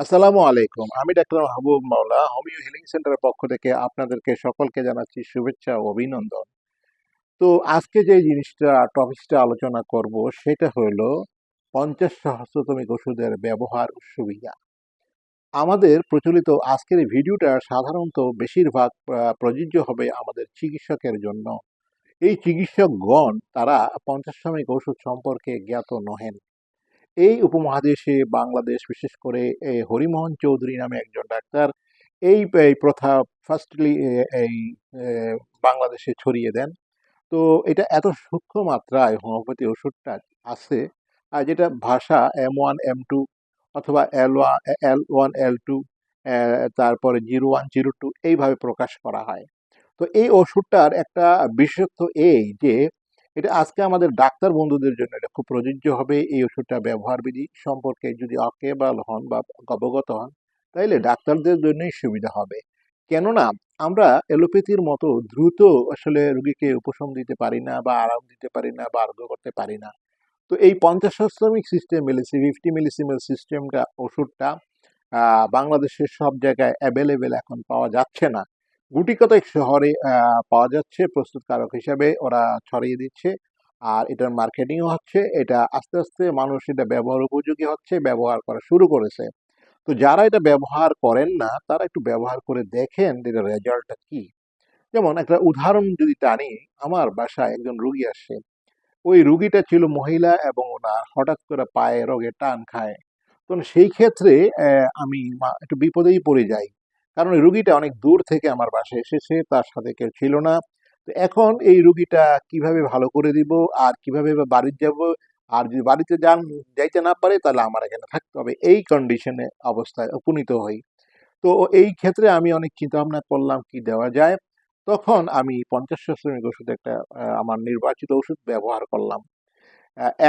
আসসালামু আলাইকুম। আমি ডাক্তার মাহবুব মাওলা, হোমিও হিলিং সেন্টারের পক্ষ থেকে আপনাদেরকে সকলকে জানাচ্ছি শুভেচ্ছা ও অভিনন্দন। তো আজকে যে জিনিসটা টপিকটা আলোচনা করব, সেটা হলো পঞ্চাশ সহস্রতমিক ওষুধের ব্যবহার সুবিধা। আমাদের প্রচলিত আজকের ভিডিওটা সাধারণত বেশিরভাগ প্রযোজ্য হবে আমাদের চিকিৎসকের জন্য। এই চিকিৎসকগণ, তারা পঞ্চাশ সাময়িক ওষুধ সম্পর্কে জ্ঞাত নহেন। এই উপমহাদেশে বাংলাদেশ, বিশেষ করে হরিমোহন চৌধুরী নামে একজন ডাক্তার, এই প্রথা ফার্স্টলি এই বাংলাদেশে ছড়িয়ে দেন। তো এটা এত সূক্ষ্ম মাত্রায় হোমিওপ্যাথি ওষুধটা আছে, আর যেটা ভাষা এম ওয়ান, এম টু অথবা L one L one, L two তারপরে জিরো ওয়ান, জিরো টু এইভাবে প্রকাশ করা হয়। তো এই ওষুধটার একটা বিশেষত্ব এই যে এটা আজকে আমাদের ডাক্তার বন্ধুদের জন্য এটা খুব প্রযোজ্য হবে এই ওষুধটা ব্যবহার বিধি সম্পর্কে যদি অকেবাল হন বা অবগত হন, তাইলে ডাক্তারদের জন্যই সুবিধা হবে। কেননা, আমরা এলোপ্যাথির মতো দ্রুত আসলে রুগীকে উপশম দিতে পারি না বা আরাম দিতে পারি না বা আরোগ্য করতে পারি না। তো এই পঞ্চাশ শ্রমিক সিস্টেম মিলিসি ফিফটি মিলিসিমেল সিস্টেমটা ওষুধটা বাংলাদেশের সব জায়গায় অ্যাভেলেবেল এখন পাওয়া যাচ্ছে না। গুটি কতক শহরে পাওয়া যাচ্ছে প্রস্তুতকারক হিসাবে ওরা ছড়িয়ে দিচ্ছে। আর এটার মার্কেটিংও হচ্ছে, এটা আস্তে আস্তে মানুষ এটা ব্যবহার উপযোগী হচ্ছে, ব্যবহার করা শুরু করেছে। তো যারা এটা ব্যবহার করেন না, তারা একটু ব্যবহার করে দেখেন যে এটার রেজাল্টটা কি। যেমন একটা উদাহরণ যদি টানি, আমার বাসায় একজন রুগী আসে ওই রুগীটা ছিল মহিলা এবং ওনার হঠাৎ করে পায়ে রোগে টান খায়। তো সেই ক্ষেত্রে আমি একটু বিপদেই পড়ে যাই। কারণ এই রুগীটা অনেক দূর থেকে আমার বাসায় এসেছে, তার সাথে কেউ ছিল না। তো এখন এই রুগীটা কীভাবে ভালো করে দিব, আর কীভাবে বা বাড়িতে যাব, আর যদি বাড়িতে যান, যাইতে না পারে, তাহলে আমার এখানে থাকতে হবে। এই কন্ডিশনে অবস্থায় উপনীত হই। তো এই ক্ষেত্রে আমি অনেক চিন্তা ভাবনা করলাম, কি দেওয়া যায়? তখন আমি পঞ্চাশ শ্রেণির ওষুধ একটা আমার নির্বাচিত ওষুধ ব্যবহার করলাম।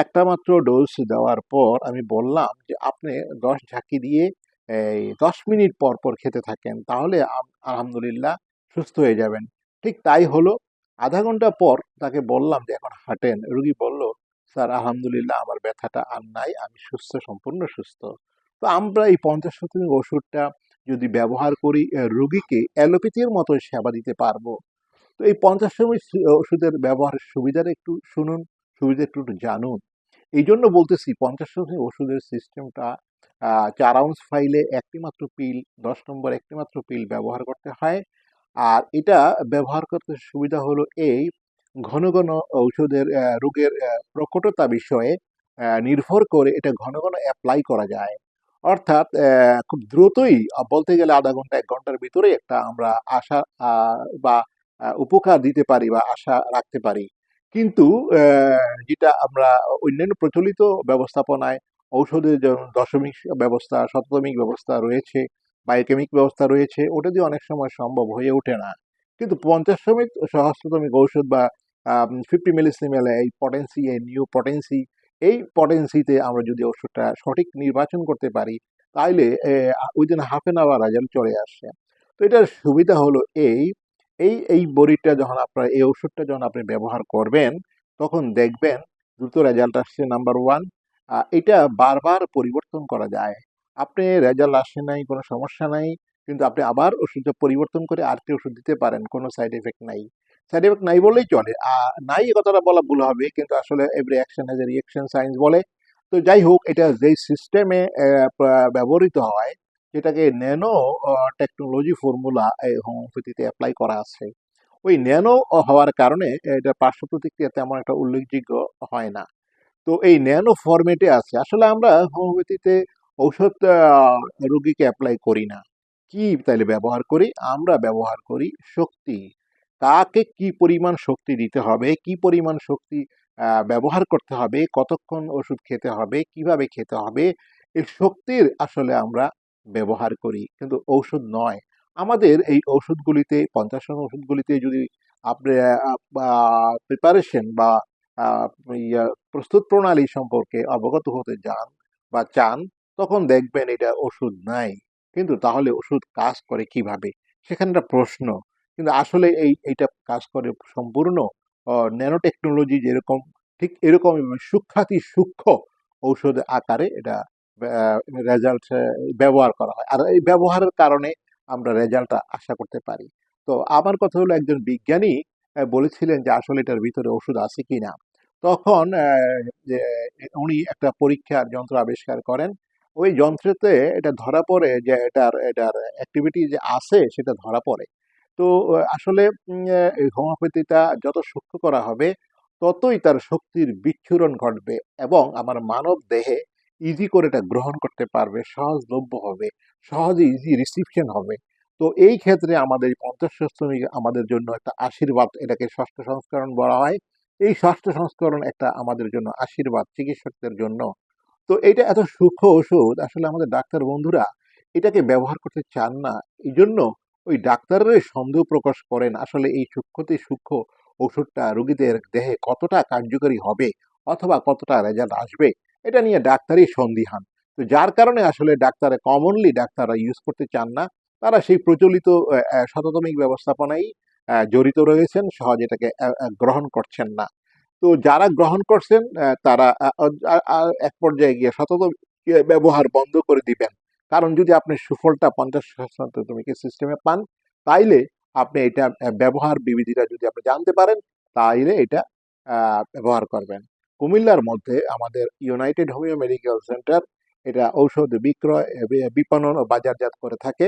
একটা মাত্র ডোজ দেওয়ার পর আমি বললাম যে, আপনি দশ ঝাঁকি দিয়ে এই দশ মিনিট পর পর খেতে থাকেন, তাহলে আলহামদুলিল্লাহ সুস্থ হয়ে যাবেন। ঠিক তাই হলো, আধা ঘণ্টা পর তাকে বললাম যে, এখন হাঁটেন। রুগী বলল, স্যার, আলহামদুলিল্লাহ আমার ব্যথাটা আর নাই, আমি সুস্থ, সম্পূর্ণ সুস্থ। তো আমরা এই পঞ্চাশ শতাংশ ওষুধটা যদি ব্যবহার করি রুগীকে অ্যালোপ্যাথির মতো সেবা দিতে পারব। তো এই পঞ্চাশ ওষুধের ব্যবহারের সুবিধাটা একটু শুনুন সুবিধা একটু জানুন। এই জন্য বলতেছি, পঞ্চাশ সময় ওষুধের সিস্টেমটা চার আউন্স ফাইলে একটিমাত্র পিল, দশ নম্বর একটিমাত্র পিল ব্যবহার করতে হয়। আর এটা ব্যবহার করতে সুবিধা হলো এই ঘন ঘন ঔষধের রোগের প্রকটতা বিষয়ে নির্ভর করে এটা ঘন ঘন অ্যাপ্লাই করা যায়। অর্থাৎ খুব দ্রুতই বলতে গেলে আধা ঘণ্টা, এক ঘণ্টার ভিতরে একটা আমরা আশা বা উপকার দিতে পারি বা আশা রাখতে পারি। কিন্তু যেটা আমরা অন্যান্য প্রচলিত ব্যবস্থাপনায় ঔষধের যেমন দশমিক ব্যবস্থা, শততমিক ব্যবস্থা রয়েছে, বায়োকেমিক ব্যবস্থা রয়েছে, ওটা দিয়ে অনেক সময় সম্ভব হয়ে ওঠে না। কিন্তু পঞ্চাশ শ্রমিক সহস্রতমিক ঔষধ বা ফিফটি মিলিসিমেল এই পটেন্সি এই নিউ পটেন্সি এই পটেন্সিতে আমরা যদি ওষুধটা সঠিক নির্বাচন করতে পারি, তাইলে within half an hour result চলে আসে তো এটার সুবিধা হলো এই এই এই বড়িটা যখন আপনার, এই ওষুধটা যখন আপনি ব্যবহার করবেন, তখন দেখবেন দ্রুত রেজাল্ট আসছে নাম্বার ওয়ান এটা বারবার পরিবর্তন করা যায়। আপনি রেজাল্ট আসে নাই, কোনো সমস্যা নাই, কিন্তু আপনি আবার ওষুধটা পরিবর্তন করে আরেকটি ওষুধ দিতে পারেন, কোনো সাইড এফেক্ট নাই। সাইড এফেক্ট নাই বললেই চলে। নাই এ কথাটা বলা ভুল হবে, কিন্তু আসলে every action has a reaction science বলে। তো যাই হোক, এটা যেই সিস্টেমে ব্যবহৃত হয় যেটাকে ন্যানো টেকনোলজি ফর্মুলা এই হোমিওপ্যাথিতে অ্যাপ্লাই করা আছে। ওই ন্যানো হওয়ার কারণে, এটা পার্শ্ব প্রতিক্রিয়া তেমন একটা উল্লেখযোগ্য হয় না। তো এই ন্যানো ফরম্যাটে আছে। আসলে আমরা হোমিওপ্যাথিতে ঔষধ রোগীকে অ্যাপ্লাই করি না। কি তাইলে ব্যবহার করি? আমরা ব্যবহার করি শক্তি। কাকে কি পরিমাণ শক্তি দিতে হবে? কি পরিমাণ শক্তি ব্যবহার করতে হবে? কতক্ষণ ওষুধ খেতে হবে? কীভাবে খেতে হবে? এই শক্তির আসলে আমরা ব্যবহার করি। কিন্তু ঔষধ নয়। আমাদের এই ওষুধগুলিতে পঞ্চাশ ওষুধগুলিতে যদি আপনি প্রিপারেশন বা প্রস্তুত প্রণালী সম্পর্কে অবগত হতে যান বা চান, তখন দেখবেন এটা ওষুধ নাই। কিন্তু তাহলে ওষুধ কাজ করে কীভাবে? সেখানে প্রশ্ন। কিন্তু আসলে এই, এইটা কাজ করে সম্পূর্ণ ন্যানো টেকনোলজি যেরকম, ঠিক এরকম সূক্ষাতি সূক্ষ্ম ঔষধ আকারে এটা রেজাল্ট ব্যবহার করা হয়। আর এই ব্যবহারের কারণে আমরা রেজাল্টটা আশা করতে পারি। তো আমার কথা হলো একজন বিজ্ঞানী বলেছিলেন যে আসলে এটার ভিতরে ওষুধ আছে কি না তখন যে উনি একটা পরীক্ষার যন্ত্র আবিষ্কার করেন। ওই যন্ত্রতে এটা ধরা পড়ে যে এটার এটার অ্যাক্টিভিটি যে আছে সেটা ধরা পড়ে। তো আসলে হোমিওপ্যাথিটা যত সূক্ষ্ম করা হবে, ততই তার শক্তির বিচ্ছুরণ ঘটবে এবং আমার মানব দেহে ইজি করে এটা গ্রহণ করতে পারবে, সহজলভ্য হবে, সহজে ইজি রিসিপশন হবে। তো এই ক্ষেত্রে আমাদের পঞ্চাশ ষষ্ঠমী আমাদের জন্য একটা আশীর্বাদ, এটাকে ষষ্ঠ সংস্করণ বলা হয়। এই ষষ্ঠ সংস্করণ একটা আমাদের জন্য আশীর্বাদ চিকিৎসকদের জন্য। তো এটা এত সূক্ষ্ম ওষুধ, আসলে আমাদের ডাক্তার বন্ধুরা এটাকে ব্যবহার করতে চান না। এই জন্য ওই ডাক্তাররাই সন্দেহ প্রকাশ করেন, আসলে এই সূক্ষ্মতে সূক্ষ্ম ওষুধটা রোগীদের দেহে কতটা কার্যকরী হবে অথবা কতটা রেজাল্ট আসবে, এটা নিয়ে ডাক্তারই সন্দিহান। তো যার কারণে আসলে ডাক্তারে কমনলি ডাক্তাররা ইউজ করতে চান না। তারা সেই প্রচলিত শততমিক ব্যবস্থাপনায় জড়িত রয়েছেন, সহজ এটাকে গ্রহণ করছেন না। তো যারা গ্রহণ করছেন তারা এক পর্যায়ে গিয়ে শততম ব্যবহার বন্ধ করে দিবেন। কারণ যদি আপনি সুফলটা পঞ্চাশ সিস্টেমে পান, তাইলে আপনি এটা ব্যবহার বিবিধিটা যদি আপনি জানতে পারেন, তাইলে এটা ব্যবহার করবেন। কুমিল্লার মধ্যে আমাদের ইউনাইটেড হোমিও মেডিকেল সেন্টার এটা ঔষধ বিক্রয় বিপণন ও বাজারজাত করে থাকে।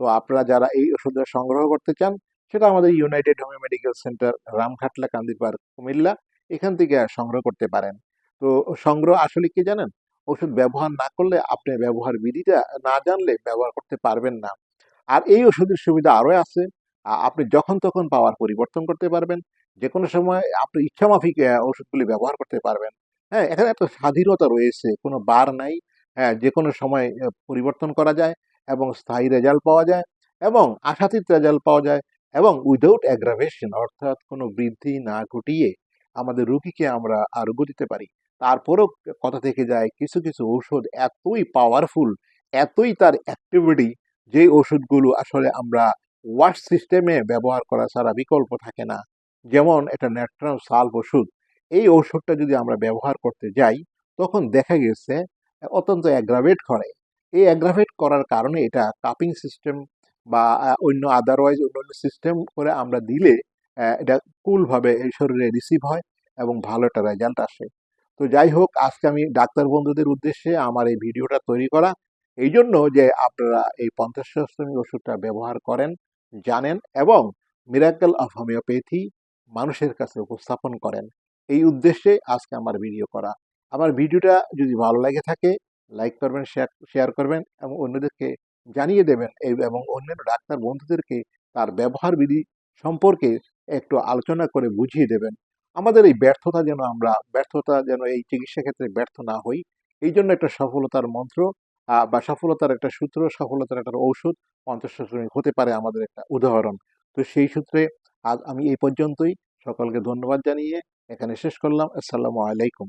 তো আপনারা যারা এই ওষুধের সংগ্রহ করতে চান, সেটা আমাদের United homeo medical centre Ramkhatla Kandipar Comilla, এখান থেকে সংগ্রহ করতে পারেন। তো সংগ্রহ আসলে কি জানেন? ওষুধ ব্যবহার না করলে আপনি ব্যবহার বিধিটা না জানলে ব্যবহার করতে পারবেন না। আর এই ওষুধের সুবিধা আরও আছে। আপনি যখন তখন পাওয়ার পরিবর্তন করতে পারবেন। যে কোনো সময় আপনি ইচ্ছা মাফিক ওষুধগুলি ব্যবহার করতে পারবেন। হ্যাঁ এখানে একটা স্বাধীনতা রয়েছে। কোনো বার নাই। হ্যাঁ যে কোনো সময় পরিবর্তন করা যায়। এবং স্থায়ী রেজাল্ট পাওয়া যায় এবং আশাতীত রেজাল্ট পাওয়া যায় এবং উইদাউট অ্যাগ্রাভেশন অর্থাৎ কোনো বৃদ্ধি না ঘটিয়ে আমাদের রুগীকে আমরা আরোগ্য দিতে পারি। তারপরেও কথা থেকে যায়, কিছু কিছু ঔষধ এতই পাওয়ারফুল এতই তার অ্যাক্টিভিটি যে ওষুধগুলো আসলে আমরা ওয়াশ সিস্টেমে ব্যবহার করা ছাড়া বিকল্প থাকে না। যেমন এটা ন্যাট্রাম সালভ ওষুধ। এই ওষুধটা যদি আমরা ব্যবহার করতে যাই, তখন দেখা গেছে, অত্যন্ত অ্যাগ্রাভেট করে। এই অ্যাগ্রাভেট করার কারণে এটা কাপিং সিস্টেম বা অন্য আদারওয়াইজ অন্য অন্য সিস্টেম করে আমরা দিলে এটা কুলভাবে এই শরীরে রিসিভ হয় এবং ভালো একটা রেজাল্ট আসে। তো যাই হোক, আজকে আমি ডাক্তার বন্ধুদের উদ্দেশ্যে আমার এই ভিডিওটা তৈরি করা। এই জন্য যে আপনারা এই পঞ্চাশ অষ্টমী ওষুধটা ব্যবহার করেন, জানেন এবং মিরাকেল অফ হোমিওপ্যাথি মানুষের কাছে উপস্থাপন করেন। এই উদ্দেশ্যে আজকে আমার ভিডিও করা। আমার ভিডিওটা যদি ভালো লাগে থাকে লাইক করবেন শেয়ার করবেন এবং অন্যদেরকে জানিয়ে দেবেন এই এবং অন্যান্য ডাক্তার বন্ধুদেরকে তার ব্যবহার বিধি সম্পর্কে একটু আলোচনা করে বুঝিয়ে দেবেন। আমাদের এই ব্যর্থতা যেন আমরা, ব্যর্থতা যেন এই চিকিৎসা ক্ষেত্রে ব্যর্থ না হই, এই জন্য একটা সফলতার মন্ত্র বা সফলতার একটা সূত্র, সফলতার একটা ঔষধ শ্রেণি হতে পারে আমাদের একটা উদাহরণ। তো সেই সূত্রে আজ আমি এই পর্যন্তই। সকলকে ধন্যবাদ জানিয়ে এখানে শেষ করলাম। আসসালামু আলাইকুম।